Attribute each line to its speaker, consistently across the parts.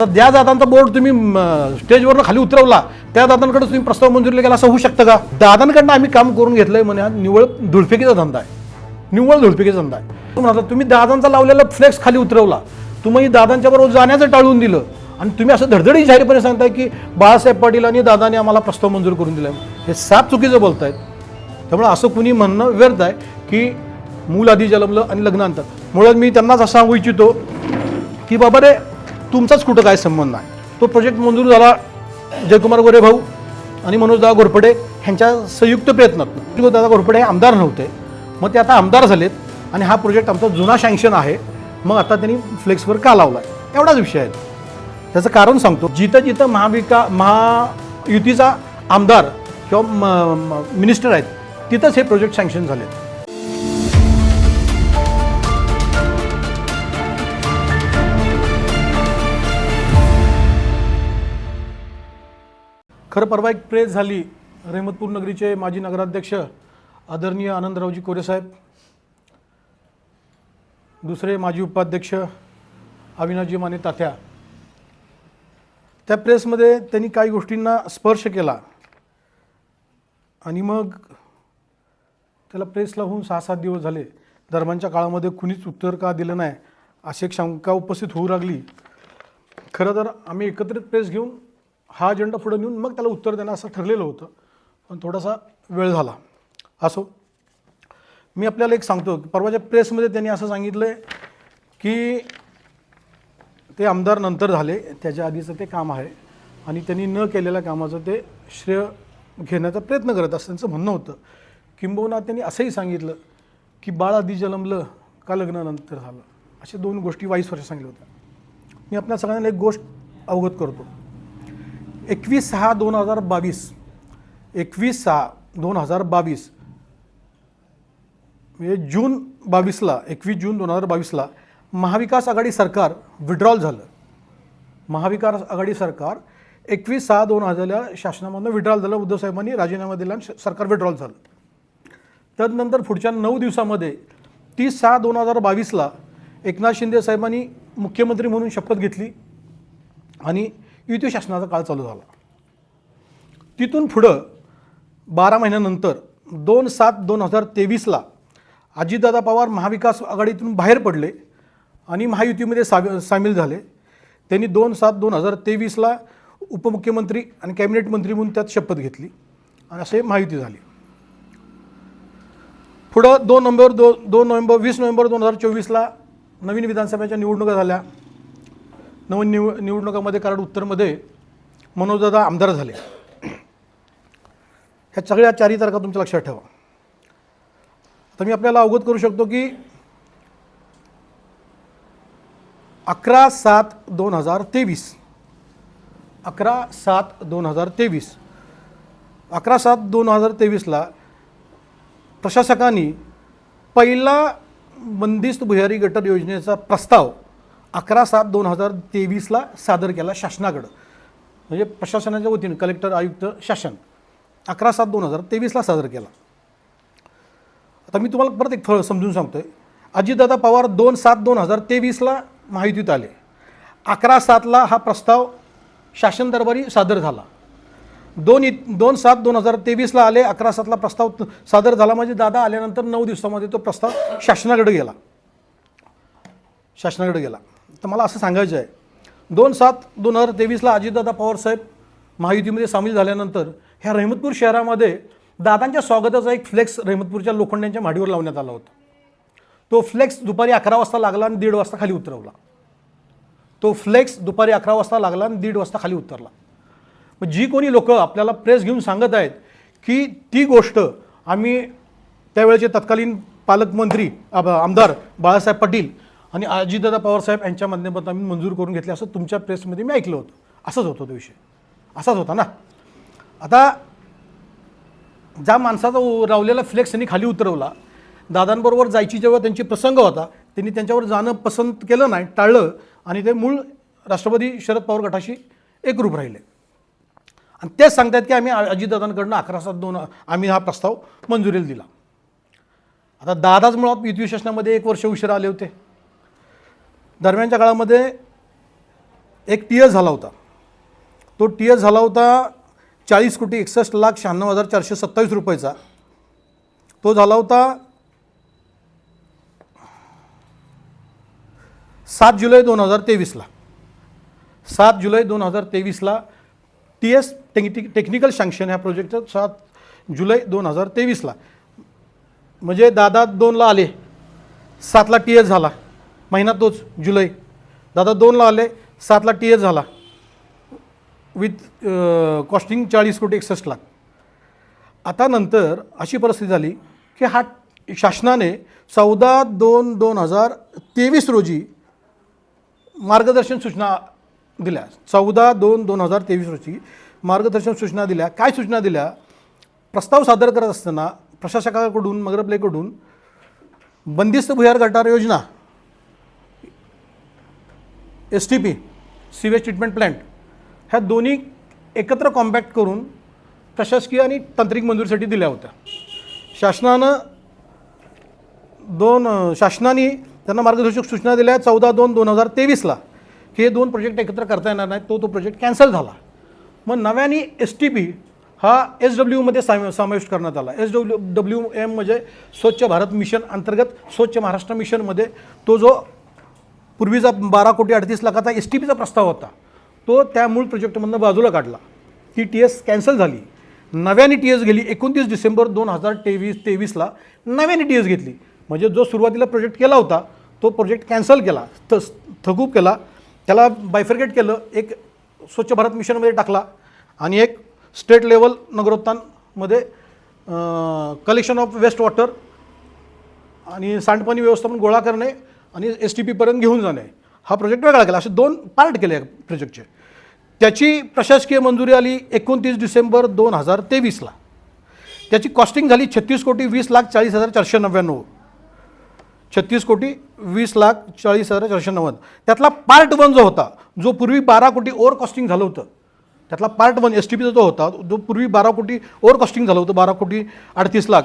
Speaker 1: तर ज्या दादांचा बोर्ड तुम्ही स्टेजवरनं खाली उतरवला त्या दादांकडे तुम्ही प्रस्ताव मंजुरीला गेला असं होऊ शकतं का? दादांकडनं आम्ही काम करून घेतलंय म्हणे हा निव्वळ धुळफेकीचा धंदा आहे. निव्वळ धुळफेकीचा धंदा आहे. तुम्ही म्हणता, तुम्ही दादांचा लावलेला फ्लेक्स खाली उतरवला. तुम्ही दादांच्या बरोबर जाण्याचं टाळून दिलं. आणि तुम्ही असं धडधडी जाहीरपणे सांगताय की बाळासाहेब पाटील आणि दादाने आम्हाला प्रस्ताव मंजूर करून दिलाय. हे साप चुकीचं बोलतायत. त्यामुळे असं कुणी म्हणणं व्यर्थ आहे की मूल आधी जन्मलं आणि लग्नानंतर मुळात मी त्यांनाच असं सांगू इच्छितो की बाबा रे तुमचाच कुठं काय संबंध आहे? तो प्रोजेक्ट मंजूर झाला जयकुमार गोरे भाऊ आणि मनोजदादा घोरपडे ह्यांच्या संयुक्त प्रयत्नात दादा घोरपडे हे आमदार नव्हते. मग ते आता आमदार झालेत आणि हा प्रोजेक्ट आमचा जुना सँक्शन आहे. मग आता त्यांनी फ्लेक्सवर का लावला आहे एवढाच विषय आहे. त्याचं कारण सांगतो. जिथं जिथं महाविका महायुतीचा आमदार किंवा मिनिस्टर आहेत तिथंच हे प्रोजेक्ट सँक्शन झालेत. खरं परवा एक प्रेस झाली रहमतपूर नगरीचे माजी नगराध्यक्ष आदरणीय आनंदरावजी कोरेसाहेब दुसरे माजी उपाध्यक्ष अविनाशजी माने तात्या. त्या प्रेसमध्ये त्यांनी काही गोष्टींना स्पर्श केला आणि मग त्याला प्रेसला होऊन सहा सात दिवस झाले. दरम्यानच्या काळामध्ये कुणीच उत्तर का दिलं नाही अशी एक शंका उपस्थित होऊ लागली. खरं तर आम्ही एकत्रित प्रेस घेऊन हा अजेंडा पुढे नेऊन मग त्याला उत्तर देणं असं ठरलेलं होतं. पण थोडासा वेळ झाला. असो. मी आपल्याला एक सांगतो की परवाच्या प्रेसमध्ये त्यांनी असं सांगितलं आहे की ते आमदार नंतर झाले. त्याच्या आधीचं ते काम आहे. आणि त्यांनी न केलेल्या कामाचं ते श्रेय घेण्याचा प्रयत्न करत असं त्यांचं म्हणणं होतं. किंबहुना त्यांनी असंही सांगितलं की बाळ आधी जन्मलं का लग्नानंतर झालं? अशा दोन गोष्टी वाईस वर्ष सांगितल्या होत्या. मी आपल्या सगळ्यांना एक गोष्ट अवगत करतो. एकवीस सहा दोन हजार बावीस. एकवीस सहा दोन हजार बावीस. म्हणजे जून बावीसला एकवीस जून दोन हजार बावीसला महाविकास आघाडी सरकार विड्रॉल झालं. महाविकास आघाडी सरकार एकवीस सहा दोन हजारला शासनामधनं विड्रॉल झालं. उद्धवसाहेबांनी राजीनामा दिला आणि सरकार विड्रॉल झालं. तदनंतर पुढच्या नऊ दिवसामध्ये तीस सहा दोन हजार बावीसला एकनाथ शिंदे साहेबांनी मुख्यमंत्री म्हणून शपथ घेतली आणि युती शासनाचा काळ चालू झाला. तिथून पुढं बारा महिन्यानंतर दोन सात दोन हजार तेवीसला अजितदादा पवार महाविकास आघाडीतून बाहेर पडले आणि महायुतीमध्ये साव सामील झाले. त्यांनी दोन सात दोन हजार तेवीसला उपमुख्यमंत्री आणि कॅबिनेट मंत्री म्हणून त्यात शपथ घेतली आणि असे महायुती झाली. पुढं दोन नोव्हेंबर दो दोन नोव्हेंबर वीस नोव्हेंबर दोन हजार चोवीसला नवीन विधानसभेच्या निवडणुका झाल्या. नव निव निवडणुकामध्ये कराड उत्तरमध्ये मनोजदादा आमदार झाले. ह्या सगळ्या चारही तारखा तुमच्या लक्षात ठेवा. आता मी आपल्याला अवगत करू शकतो की अकरा सात दोन हजार तेवीस. अकरा सात दोन हजार तेवीस. अकरा सात दोन हजार तेवीसला प्रशासकांनी पहिला बंदिस्त भुयारी गटर योजनेचा प्रस्ताव अकरा सात दोन हजार तेवीसला सादर केला शासनाकडं. म्हणजे प्रशासनाच्या वतीने कलेक्टर आयुक्त शासन अकरा सात दोन हजार तेवीसला सादर केला. आता मी तुम्हाला परत एक थोडं समजून सांगतो आहे अजितदादा पवार दोन सात दोन हजार तेवीसला माहितीत आले. अकरा सातला हा प्रस्ताव शासन दरबारी सादर झाला. दोन इ दोन सात दोन हजार तेवीसला आले अकरा सातला प्रस्ताव त- सादर झाला. म्हणजे दादा आल्यानंतर नऊ दिवसामध्ये तो प्रस्ताव शासनाकडे गेला. शासनाकडे गेला. तर मला असं सांगायचं आहे. दोन सात दोन हजार तेवीसला अजितदादा पवारसाहेब महायुतीमध्ये सामील झाल्यानंतर ह्या रहमतपूर शहरामध्ये दादांच्या स्वागताचा एक फ्लेक्स रहमतपूरच्या लोखंड्यांच्या माडीवर लावण्यात आला होता. तो फ्लेक्स दुपारी अकरा वाजता लागला आणि दीड वाजता खाली उतरवला. तो फ्लेक्स दुपारी अकरा वाजता लागला आणि दीड वाजता खाली उतरला. मग जी कोणी लोकं आपल्याला प्रेस घेऊन सांगत आहेत की ती गोष्ट आम्ही त्यावेळेचे तत्कालीन पालकमंत्री आमदार बाळासाहेब पाटील आणि अजितदादा पवारसाहेब यांच्या माध्यमातून आम्ही मंजूर करून घेतले असं तुमच्या प्रेसमध्ये मी ऐकलं होतं. असंच होतं तो विषय. असाच होता ना? आता ज्या माणसाचा रावलेला फ्लेक्स त्यांनी खाली उतरवला दादांबरोबर जायची जेव्हा त्यांची प्रसंग होता त्यांनी त्यांच्यावर जाणं पसंत केलं नाही टाळलं आणि ते मूळ राष्ट्रवादी शरद पवार गटाशी एकरूप राहिले. आणि तेच सांगतात की आम्ही अजितदादांकडनं अकरा सात दोन आम्ही हा प्रस्ताव मंजुरीला दिला. आता दादाच मुळात युती शासनामध्ये एक वर्ष उशिरा आले होते. दरम्यानच्या काळामध्ये एक टी एस झाला होता. तो टी एस झाला होता चाळीस कोटी एकसष्ट लाख शहाण्णव हजार चारशे सत्तावीस रुपयाचा. तो झाला होता सात जुलै दोन हजार तेवीसला. सात जुलै दोन हजार तेवीसला T S technique technical sanction ह्या प्रोजेक्टचं सात जुलै दोन हजार तेवीसला. म्हणजे दादा दोनला आले. सातला टी एस झाला. महिना तोच जुलै. दादा दोनला आले सातला टी एस झाला विथ कॉस्टिंग चाळीस कोटी एकसष्ट लाख. आता नंतर अशी परिस्थिती झाली की हा शासनाने चौदा दोन दोन हजार तेवीस रोजी मार्गदर्शन सूचना दिल्या. चौदा दोन दोन हजार तेवीस रोजी मार्गदर्शन सूचना दिल्या. काय सूचना दिल्या? प्रस्ताव सादर करत असताना प्रशासकाकडून मगरपलेकडून बंदिस्त भुयार गटार योजना S T P sewage treatment plant ह्या दोन्ही एकत्र कॉम्पॅक्ट करून प्रशासकीय आणि तांत्रिक मंजुरीसाठी दिल्या होत्या. शासनानं दोन शासनाने त्यांना मार्गदर्शक सूचना दिल्या चौदा दोन दोन हजार तेवीसला की हे दोन प्रोजेक्ट एकत्र करता येणार नाही तो तो प्रोजेक्ट कॅन्सल झाला. मग नव्याने एस टी पी हा एस डब्ल्यूमध्ये साम समाविष्ट करण्यात आला. एस डब्ल्यू डब्ल्यू एम म्हणजे स्वच्छ भारत मिशन अंतर्गत स्वच्छ महाराष्ट्र मिशनमध्ये तो जो पूर्वीचा बारा कोटी अडतीस लाखाचा एस टी पीचा प्रस्ताव होता. तो त्या मूळ प्रोजेक्टमधनं बाजूला काढला. ती टी एस कॅन्सल झाली. नव्याने टी एस गेली एकोणतीस डिसेंबर दोन हजार तेवीस तेवीसला नव्याने टी एस घेतली. म्हणजे जो सुरुवातीला प्रोजेक्ट केला होता तो प्रोजेक्ट कॅन्सल केला. त थकूप केला. त्याला बायफर्गेट केलं. एक स्वच्छ भारत मिशनमध्ये टाकला. आणि एक स्टेट लेवल नगरोत्थानमध्ये कलेक्शन ऑफ वेस्ट वॉटर आणि सांडपाणी व्यवस्थापन गोळा करणे आणि एस टी पीपर्यंत घेऊन जाणे. हा प्रोजेक्ट वेगळा केला. असे दोन पार्ट केले प्रोजेक्टचे त्याची प्रशासकीय मंजुरी आली एकोणतीस डिसेंबर दोन हजार तेवीसला. त्याची कॉस्टिंग झाली छत्तीस कोटी वीस लाख चाळीस हजार चारशे नव्याण्णव. छत्तीस कोटी वीस लाख चाळीस हजार चारशे नव्वद. त्यातला पार्ट वन जो होता जो पूर्वी बारा कोटी ओव्हर कॉस्टिंग झालं होतं त्यातला पार्ट वन एस टी पीचा जो होता जो पूर्वी बारा कोटी ओव्हर कॉस्टिंग झालं होतं बारा कोटी अडतीस लाख.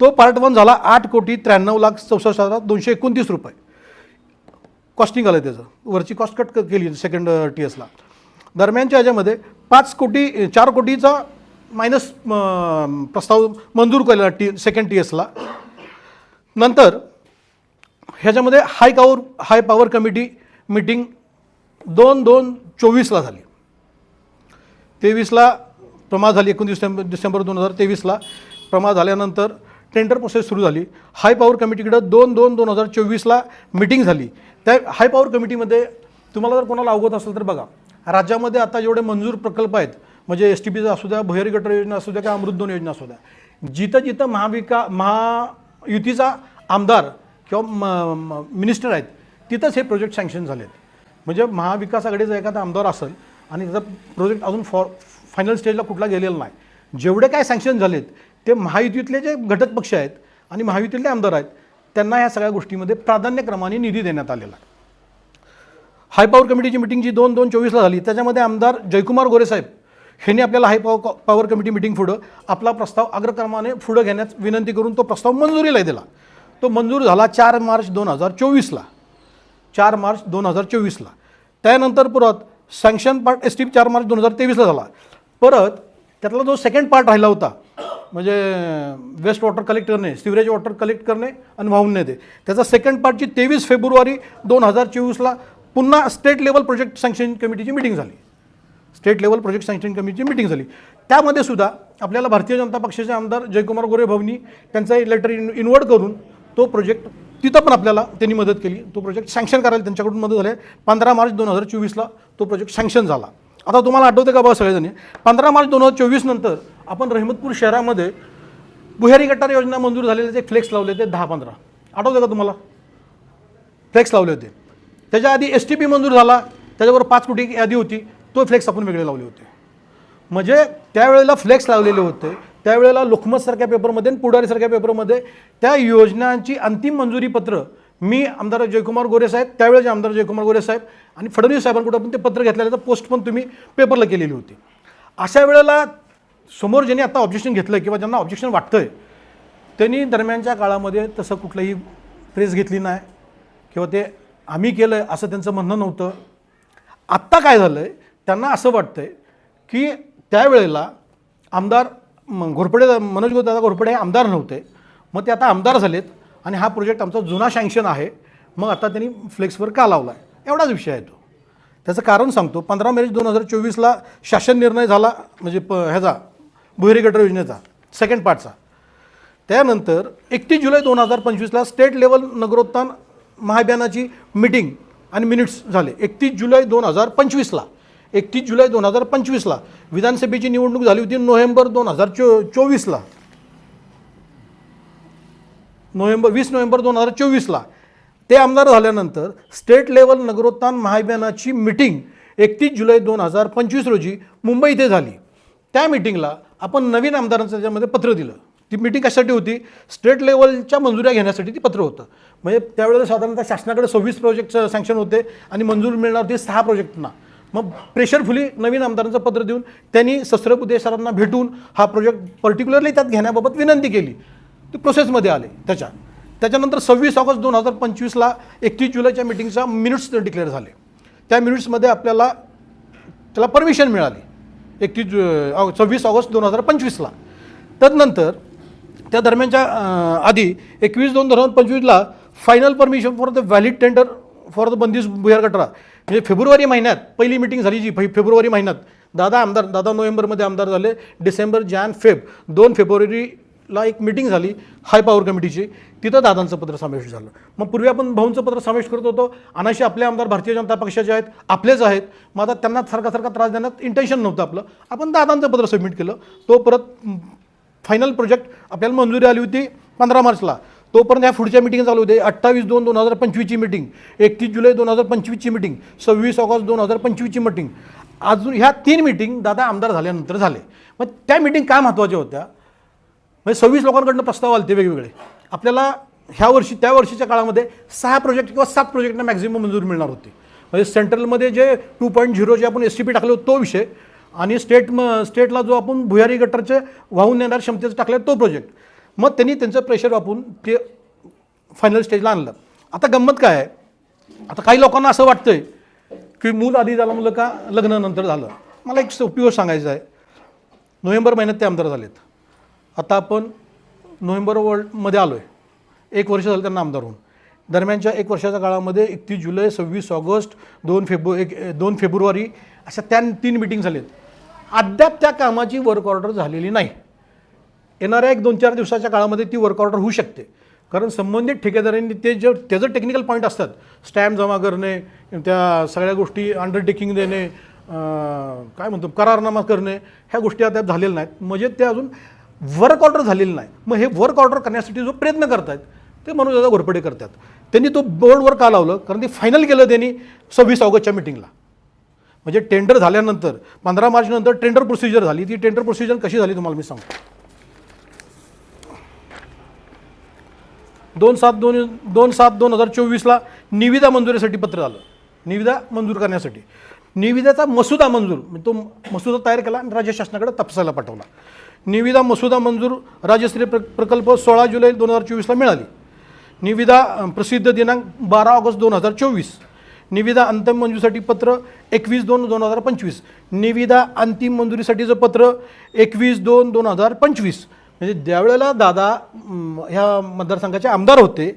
Speaker 1: तो पार्ट वन झाला आठ कोटी त्र्याण्णव लाख चौसष्ट हजार दोनशे एकोणतीस रुपये. कॉस्टिंग आलं त्याचं. वरची कॉस्ट कट केली सेकंड टी एसला दरम्यानच्या ह्याच्यामध्ये पाच कोटी चार कोटीचा मायनस प्रस्ताव मंजूर केलेला टी सेकंड टी एसला नंतर ह्याच्यामध्ये हाय कावर हाय पॉवर कमिटी मीटिंग दोन दोन चोवीसला झाली. तेवीसला प्रमाण झाली एकोणतीस डिसेंबर डिसेंबर दोन हजार तेवीसला प्रमाण झाल्यानंतर टेंडर प्रोसेस सुरू झाली. हाय पॉवर कमिटीकडं दोन दोन दोन हजार चोवीसला मिटिंग झाली. त्या हाय पॉवर कमिटीमध्ये तुम्हाला जर कोणाला अवगत असेल तर बघा राज्यामध्ये आता जेवढे मंजूर प्रकल्प आहेत म्हणजे एस टी पीचा असू द्या भुयारी गटर योजना असू द्या किंवा अमृतदोन योजना असू द्या जिथं जिथं महाविका महायुतीचा आमदार किंवा म- मिनिस्टर आहेत तिथंच हे प्रोजेक्ट सँक्शन झालेत. म्हणजे महाविकास आघाडीचा एखादा आमदार असेल आणि त्याचा प्रोजेक्ट अजून फॉर फायनल स्टेजला कुठला गेलेला नाही जेवढे काय सँक्शन झालेत ते महायुतीतले जे घटक पक्ष आहेत आणि महायुतीतले आमदार आहेत त्यांना ह्या सगळ्या गोष्टीमध्ये प्राधान्यक्रमाने निधी देण्यात आलेला आहे. हाय पॉवर कमिटीची मिटिंग जी दोन दोन चोवीसला झाली त्याच्यामध्ये आमदार जयकुमार गोरेसाहेब ह्यांनी आपल्याला high power power committee meeting पुढं आपला प्रस्ताव अग्रक्रमाने पुढं घेण्यास विनंती करून तो प्रस्ताव मंजुरीला दिला. तो मंजूर झाला चार मार्च दोन हजार चोवीसला. चार मार्च दोन हजार चोवीसला. त्यानंतर परत सँक्शन पार्ट एस टी चार मार्च दोन हजार तेवीसला झाला. परत त्यातला जो सेकंड पार्ट राहिला होता म्हणजे वेस्ट वॉटर कलेक्ट करणे सिवरेज वॉटर कलेक्ट करणे आणि वाहून नेते त्याचा सेकंड पार्टची तेवीस फेब्रुवारी दोन हजार चोवीसला पुन्हा स्टेट लेवल प्रोजेक्ट सँक्शन कमिटीची मिटिंग झाली. स्टेट लेवल प्रोजेक्ट सँक्शन कमिटीची मिटिंग झाली. त्यामध्ये सुद्धा आपल्याला भारतीय जनता पक्षाचे आमदार जयकुमार गोरे भवनी त्यांचा लेटर इन इन्वर्ट करून तो प्रोजेक्ट तिथं पण आपल्याला त्यांनी मदत केली. तो प्रोजेक्ट सँक्शन करायला त्यांच्याकडून मदत झाली. पंधरा मार्च दोन हजार चोवीसला तो प्रोजेक्ट सँक्शन झाला. आता तुम्हाला आठवतं का बघा सगळेजणी? पंधरा मार्च दोन हजार चोवीस नंतर आपण रहमतपूर शहरामध्ये बुहारी गटार योजना मंजूर झालेले जे फ्लेक्स लावले होते दहा पंधरा. आठवतं का तुम्हाला? फ्लेक्स लावले होते. त्याच्या आधी एस टी पी मंजूर झाला. त्याच्यावर पाच कोटी यादी होती. तो फ्लेक्स आपण वेगळे लावले होते. म्हणजे त्यावेळेला फ्लेक्स लावलेले होते. त्यावेळेला लोकमतसारख्या पेपरमध्ये आणि पुढारीसारख्या पेपरमध्ये त्या योजनांची अंतिम मंजुरी पत्र मी आमदार जयकुमार गोरे साहेब त्यावेळेचे आमदार जयकुमार गोरे साहेब आणि फडणवीस साहेबांकडून पण ते पत्र घेतलेलं तर पोस्ट पण तुम्ही पेपरला केलेली होती. अशा वेळेला समोर ज्यांनी आता ऑब्जेक्शन घेतलं किंवा ज्यांना ऑब्जेक्शन वाटतंय त्यांनी दरम्यानच्या काळामध्ये तसं कुठलंही प्रेस घेतली नाही. किंवा ते आम्ही केलं आहे असं त्यांचं म्हणणं नव्हतं. आत्ता काय झालं आहे त्यांना असं वाटतं आहे की त्यावेळेला आमदार घोरपडे मनोज दादा घोरपडे हे आमदार नव्हते. मग ते आता आमदार झालेत आणि हा प्रोजेक्ट आमचा जुना सँक्शन आहे. मग आता त्यांनी फ्लेक्सवर का लावला आहे एवढाच विषय आहे तो. त्याचं कारण सांगतो पंधरा मे दोन हजार चोवीसला शासन निर्णय झाला म्हणजे प ह्याचा भुहेरी गटर योजनेचा सेकंड पार्टचा त्यानंतर एकतीस जुलै दोन हजार पंचवीसला स्टेट लेवल नगरोत्थान महाअभियानाची मिटिंग आणि मिनिट्स झाले. एकतीस जुलै दोन हजार पंचवीसला एकतीस जुलै दोन हजार पंचवीसला विधानसभेची निवडणूक झाली होती नोव्हेंबर दोन हजार चो चोवीसला. नोव्हेंबर वीस नोव्हेंबर दोन हजार चोवीसला. ते आमदार झाल्यानंतर स्टेट लेवल नगरोत्थान महाअभियानाची मिटिंग एकतीस जुलै दोन हजार पंचवीस रोजी मुंबई इथे झाली. त्या मिटिंगला आपण नवीन आमदारांचं त्याच्यामध्ये पत्र दिलं. ती मिटिंग कशासाठी होती? स्टेट लेवलच्या मंजुऱ्या घेण्यासाठी ती पत्र होतं. म्हणजे त्यावेळेला साधारणतः शासनाकडे सव्वीस प्रोजेक्टचं सँक्शन होते आणि मंजूर मिळणार होते सहा प्रोजेक्टना मग प्रेशरफुली नवीन आमदारांचं पत्र देऊन त्यांनी सस्रबुदे सरांना भेटून हा प्रोजेक्ट पर्टिक्युलरली त्यात घेण्याबाबत विनंती केली. ते प्रोसेसमध्ये आले त्याच्या. त्याच्यानंतर सव्वीस ऑगस्ट दोन हजार पंचवीसला एकतीस जुलैच्या मिटिंगचा मिनिट्स डिक्लेअर झाले. त्या मिनिट्समध्ये आपल्याला त्याला परमिशन मिळाली. एकतीस सव्वीस ऑगस्ट दोन हजार पंचवीसला. तदनंतर त्या दरम्यानच्या आधी एकवीस दोन दोन हजार पंचवीसला final permission for the valid tender for the बंदिश भुयार गटरा म्हणजे फेब्रुवारी महिन्यात पहिली मिटिंग झाली जी फेब्रुवारी महिन्यात. दादा आमदार दादा नोव्हेंबरमध्ये आमदार झाले. डिसेंबर जॅन फेब दोन फेब्रुवारी ला एक मिटिंग झाली हाय पॉवर कमिटीची तिथं दादांचं पत्र समावेश झालं. मग पूर्वी आपण भाऊंचं पत्र समावेश करत होतो. अनाशी आपले आमदार भारतीय जनता पक्षाचे आहेत आपलेच आहेत. मग आता त्यांना सारखा सारखा त्रास देण्यात इंटेन्शन नव्हतं आपलं. आपण दादांचं पत्र सबमिट केलं. तो परत फायनल प्रोजेक्ट आपल्याला मंजुरी आली होती पंधरा मार्चला. तोपर्यंत ह्या पुढच्या मिटिंग चालू होते अठ्ठावीस दोन दोन हजार पंचवीसची मिटिंग एकतीस जुलै दोन हजार पंचवीसची मिटिंग सव्वीस ऑगस्ट दोन हजार पंचवीसची मिटिंग अजून ह्या तीन मिटिंग दादा आमदार झाल्यानंतर झाले. मग त्या मिटिंग काय महत्त्वाच्या होत्या? म्हणजे सव्वीस लोकांकडनं प्रस्ताव आले ते वेगवेगळे. आपल्याला ह्या वर्षी त्या वर्षीच्या काळामध्ये सहा प्रोजेक्ट किंवा सात प्रोजेक्टना मॅक्झिमम मंजूर मिळणार होती. म्हणजे सेंट्रलमध्ये जे टू पॉईंट झिरो जे आपण एस टी पी टाकले होते तो विषय आणि स्टेट म स्टेटला जो आपण भुयारी गटरचे वाहून नेणार क्षमतेचं टाकले तो प्रोजेक्ट मग त्यांनी त्यांचं प्रेशर वापरून ते फायनल स्टेजला आणलं. आता गंमत काय आहे? आता काही लोकांना असं वाटतं आहे की मूल आधी झालं मुलं का लग्न नंतर झालं. मला एक सोपी गोष्ट सांगायचं आहे. नोव्हेंबर महिन्यात ते आमदार झालेत. आता आपण नोव्हेंबर वर्ल्डमध्ये आलो आहे एक वर्ष झालं त्यांना आमदार होऊन. दरम्यानच्या एक वर्षाच्या काळामध्ये एकतीस जुलै सव्वीस ऑगस्ट दोन फेब्रु एक दोन फेब्रुवारी अशा त्या तीन मिटिंग झालेत. अद्याप त्या कामाची वर्क ऑर्डर झालेली नाही. येणाऱ्या एक दोन चार दिवसाच्या काळामध्ये ती वर्क ऑर्डर होऊ शकते. कारण संबंधित ठेकेदारांनी ते जे त्याचं टेक्निकल पॉईंट असतात स्टॅम्प जमा करणे त्या सगळ्या गोष्टी अंडरटेकिंग देणे काय म्हणतो करारनामा करणे ह्या गोष्टी अद्याप झालेल्या नाहीत. म्हणजे ते अजून वर्क ऑर्डर झालेलं नाही. मग हे वर्क ऑर्डर करण्यासाठी जो प्रयत्न करतायत ते मनोजदादा घोरपडे करतात. त्यांनी तो बोर्डवर का लावलं? कारण ते फायनल केलं त्यांनी सव्वीस ऑगस्टच्या मिटिंगला म्हणजे टेंडर झाल्यानंतर पंधरा मार्च नंतर टेंडर प्रोसिजर झाली. ती टेंडर प्रोसिजर कशी झाली तुम्हाला मी सांगतो. दोन सात दोन दोन सात दोन हजार चोवीसला निविदा मंजुरीसाठी पत्र आलं. निविदा मंजूर करण्यासाठी. निविदाचा मसुदा मंजूर तो मसुदा तयार केला आणि राज्य शासनाकडे तपसायला पाठवला. निविदा मसुदा मंजूर राज्यस्तरीय प्र प्रकल्प सोळा जुलै दोन हजार चोवीसला मिळाली. निविदा प्रसिद्ध दिनांक बारा ऑगस्ट दोन हजार चोवीस. निविदा अंतिम मंजुरीसाठी पत्र एकवीस दोन दोन हजार पंचवीस. निविदा अंतिम मंजुरीसाठीचं पत्र एकवीस दोन दोन हजार पंचवीस. म्हणजे ज्यावेळेला दादा ह्या मतदारसंघाचे आमदार होते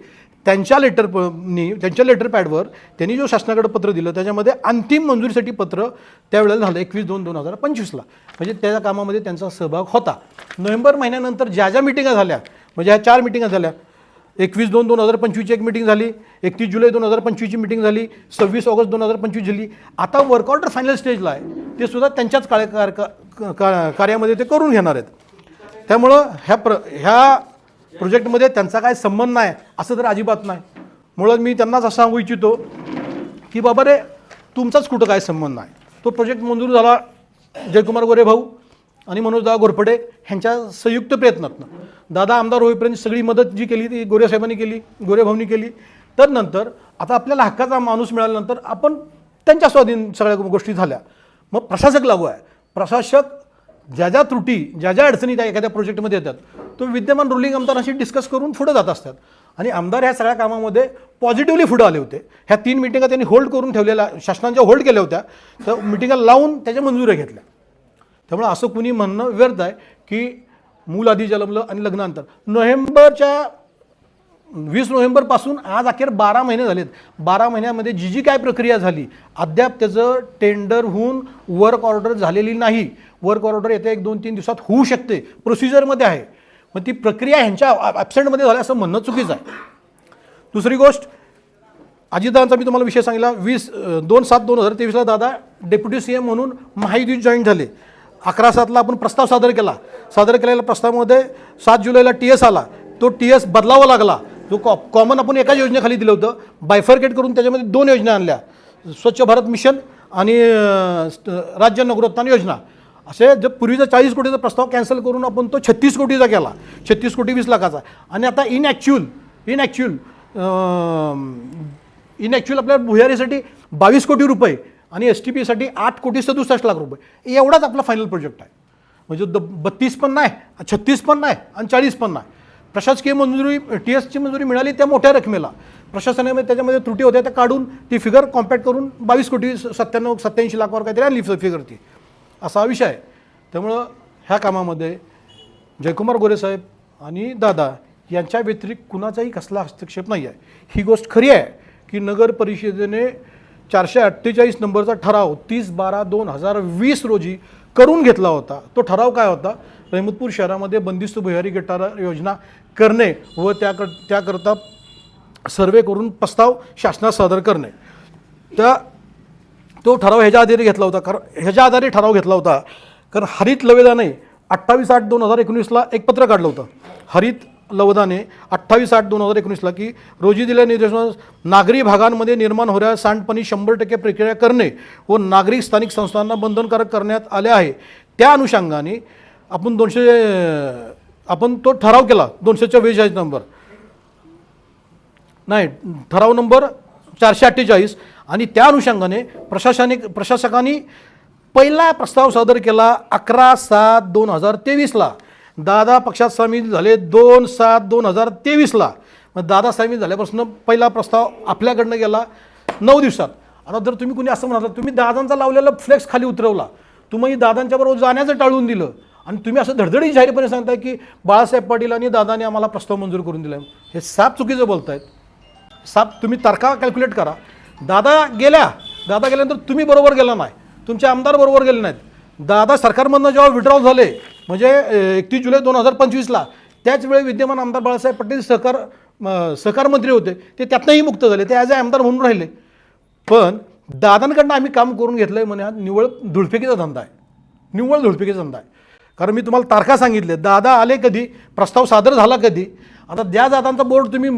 Speaker 1: त्यांच्या लेटर नी त्यांच्या लेटर पॅडवर त्यांनी जो शासनाकडे पत्र दिलं त्याच्यामध्ये अंतिम मंजुरीसाठी पत्र त्यावेळेला झालं एकवीस दोन दोन हजार पंचवीसला. म्हणजे त्या कामामध्ये त्यांचा सहभाग होता. नोव्हेंबर महिन्यानंतर ज्या ज्या मिटिंगा झाल्या म्हणजे ह्या चार मिटिंगा झाल्या. एकवीस दोन दोन हजार पंचवीसची एक मिटिंग झाली एकतीस जुलै दोन हजार पंचवीसची मिटिंग झाली सव्वीस ऑगस्ट दोन हजार पंचवीस झाली. आता वर्क फायनल स्टेजला आहे. ते सुद्धा त्यांच्याच काळ कार- का- का- कार्यामध्ये ते करून घेणार आहेत. त्यामुळं ह्या प्र ह्या प्रोजेक्टमध्ये त्यांचा काय संबंध नाही असं तर अजिबात नाही. मुळात मी त्यांनाच असं सांगू इच्छितो की बाबा रे तुमचाच कुठं काय संबंध नाही. तो प्रोजेक्ट मंजूर झाला जयकुमार गोरे भाऊ आणि मनोजदा घोरपडे ह्यांच्या संयुक्त प्रयत्नातनं. दादा आमदार होईपर्यंत सगळी मदत जी केली ती गोरे साहेबांनी केली गोरे भाऊनी केली. तर नंतर आता आपल्याला हक्काचा माणूस मिळाल्यानंतर आपण त्यांच्या स्वाधीन सगळ्या गोष्टी झाल्या. मग प्रशासक लागू आहे. प्रशासक ज्या ज्या त्रुटी ज्या ज्या अडचणी त्या एखाद्या प्रोजेक्टमध्ये येतात तो विद्यमान रुलिंग आमदारांशी डिस्कस करून पुढे जात असतात. आणि आमदार ह्या सगळ्या कामामध्ये पॉझिटिव्हली पुढे आले होते. ह्या तीन मिटिंगा त्यांनी होल्ड करून ठेवलेल्या शासनाच्या होल्ड केल्या होत्या. तर मिटिंगा लावून त्याच्या मंजुऱ्या घेतल्या. त्यामुळे असं कुणी म्हणणं व्यर्थ आहे की मूल आधी जन्मलं आणि लग्नानंतर. नोव्हेंबरच्या वीस नोव्हेंबरपासून आज अखेर बारा महिने झालेत. बारा महिन्यामध्ये जी जी काय प्रक्रिया झाली अद्याप त्याचं टेंडर होऊन वर्क ऑर्डर झालेली नाही. वर्क ऑर्डर येत्या एक दोन तीन दिवसात होऊ शकते. प्रोसिजरमध्ये आहे. मग ती प्रक्रिया ह्यांच्या ॲबसेंटमध्ये झाली असं म्हणणं चुकीचं आहे. दुसरी गोष्ट अजितदादांचा मी तुम्हाला विषय सांगितला वीस दोन सात दोन हजार तेवीसला दादा डेप्युटी सी एम म्हणून महायुतीत जॉईन झाले. अकरा सातला आपण प्रस्ताव सादर केला. सादर केलेल्या प्रस्तावामध्ये सात जुलैला टी एस आला. तो टी एस बदलावा लागला. जो कॉ कॉमन आपण एकाच योजनेखाली दिलं होतं. बायफर्केट करून त्याच्यामध्ये दोन योजना आणल्या. स्वच्छ भारत मिशन आणि राज्य नगरोत्थान योजना. असे जर पूर्वीचा चाळीस कोटीचा प्रस्ताव कॅन्सल करून आपण तो छत्तीस कोटीचा केला. छत्तीस कोटी वीस लाखाचा. आणि आता in actual in actual in actual आपल्या भुयारीसाठी बावीस कोटी रुपये आणि एस टी पीसाठी आठ कोटी सदुसष्ट लाख रुपये. एवढाच आपला फायनल प्रोजेक्ट आहे. म्हणजे द बत्तीस पण नाही छत्तीस पण नाही आणि चाळीस पण नाही. प्रशासकीय मंजुरी टी एसची मंजुरी मिळाली त्या मोठ्या रकमेला. प्रशासनामध्ये त्याच्यामध्ये त्रुटी होत्या त्या काढून ती फिगर कॉम्पॅक्ट करून बावीस कोटी सत्त्याण्णव सत्त्याऐंशी लाखावर काहीतरी आणली फिगर ती. असा विषय आहे. त्यामुळं ह्या कामामध्ये जयकुमार गोरेसाहेब आणि दादा यांच्या व्यतिरिक्त कुणाचाही कसला हस्तक्षेप नाही आहे. ही गोष्ट खरी आहे की नगर परिषदेने चारशे अठ्ठेचाळीस नंबरचा ठराव तीस बारा दोन हजार वीस रोजी करून घेतला होता. तो ठराव काय होता? रहमतपूर शहरामध्ये बंदिस्त भुयारी गटार योजना करणे व त्याक त्याकरता सर्वे करून प्रस्ताव शासनात सादर करणे. त्या तो ठराव ह्याच्या आधारे घेतला होता. कारण ह्याच्या आधारे ठराव घेतला होता. कारण हरित लवेदाने अठ्ठावीस आठ दोन हजार एकोणीसला एक पत्र काढलं होतं. हरित लवदाने अठ्ठावीस आठ दोन हजार एकोणीसला की रोजी दिलेल्या निर्देशानुसार नागरी भागांमध्ये निर्माण होणाऱ्या सांडपाणी शंभर टक्के प्रक्रिया करणे व नागरिक स्थानिक संस्थांना बंधनकारक करण्यात आले आहे. त्या अनुषंगाने आपण दोनशे आपण तो ठराव केला. दोनशे चव्वेचाळीस नंबर. नाही ठराव नंबर चारशे अठ्ठेचाळीस. आणि त्या अनुषंगाने प्रशासनिक प्रशासकांनी पहिला प्रस्ताव सादर केला अकरा सात दोन हजार तेवीसला. दादा पक्षात सामील झाले दोन सात दोन हजार तेवीसला. मग दादा सामील झाल्यापासून पहिला प्रस्ताव आपल्याकडनं गेला नऊ दिवसात. आता जर तुम्ही कुणी असं म्हणाल तुम्ही दादांचा लावलेला फ्लेक्स खाली उतरवला. तुम्ही दादांच्याबरोबर जाण्याचं टाळून दिलं. आणि तुम्ही असं धडधडी जाहीरपणे सांगताय की बाळासाहेब पाटील आणि दादाने आम्हाला प्रस्ताव मंजूर करून दिला हे साप चुकीचं बोलतायत. साप तुम्ही तारखा कॅल्क्युलेट करा. दादा गेल्या. दादा गेल्यानंतर तुम्ही बरोबर गेला नाही. तुमचे आमदार बरोबर गेले नाहीत. दादा सरकारमधनं जेव्हा विड्रॉल झाले म्हणजे एकतीस जुलै दोन हजार पंचवीसला त्याच वेळी विद्यमान आमदार बाळासाहेब पटेल सहकार म, सहकार मंत्री होते. ते त्यातनंही मुक्त झाले. ते ॲज अ आमदार म्हणून राहिले. पण दादांकडनं आम्ही काम करून घेतलं आहे म्हणे हा निव्वळ धुळफेकीचा धंदा आहे. निव्वळ धुळफेकीचा धंदा आहे. कारण मी तुम्हाला तारखा सांगितले दादा आले कधी? प्रस्ताव सादर झाला कधी? आता ज्या दादांचा बोर्ड तुम्ही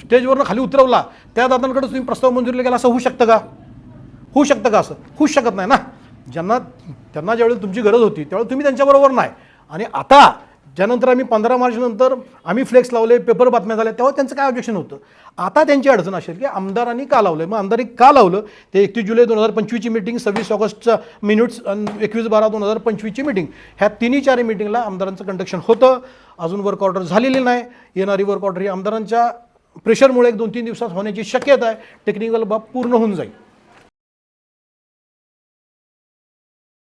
Speaker 1: स्टेजवरनं खाली उतरवला त्या दादांकडे तुम्ही प्रस्ताव मंजुरीला गेला असं होऊ शकतं का? होऊ शकतं का असं? होऊ शकत नाही ना. ज्यांना त्यांना ज्यावेळी तुमची गरज होती त्यावेळी तुम्ही त्यांच्याबरोबर नाही. आणि आता ज्यानंतर आम्ही पंधरा मार्चनंतर आम्ही फ्लेक्स लावले पेपर बातम्या झाल्या तेव्हा त्यांचं काय ऑब्जेक्शन होतं आता त्यांची अडचण असेल की आमदारांनी का लावलं मग आमदारी का लावलं? ते एकतीस जुलै दोन हजार पंचवीसची मिटिंग सव्वीस ऑगस्टचा मिनिट्स एकवीस बारा दोन हजार पंचवीसची मिटिंग ह्या तिन्ही चारही मिटिंगला आमदारांचं कंडक्शन होतं. अजून वर्क ऑर्डर झालेली नाही. येणारी वर्क ऑर्डर ही आमदारांच्या प्रेशरमुळे एक दोन तीन दिवसात होण्याची शक्यता आहे. टेक्निकल बाब पूर्ण होऊन जाईल.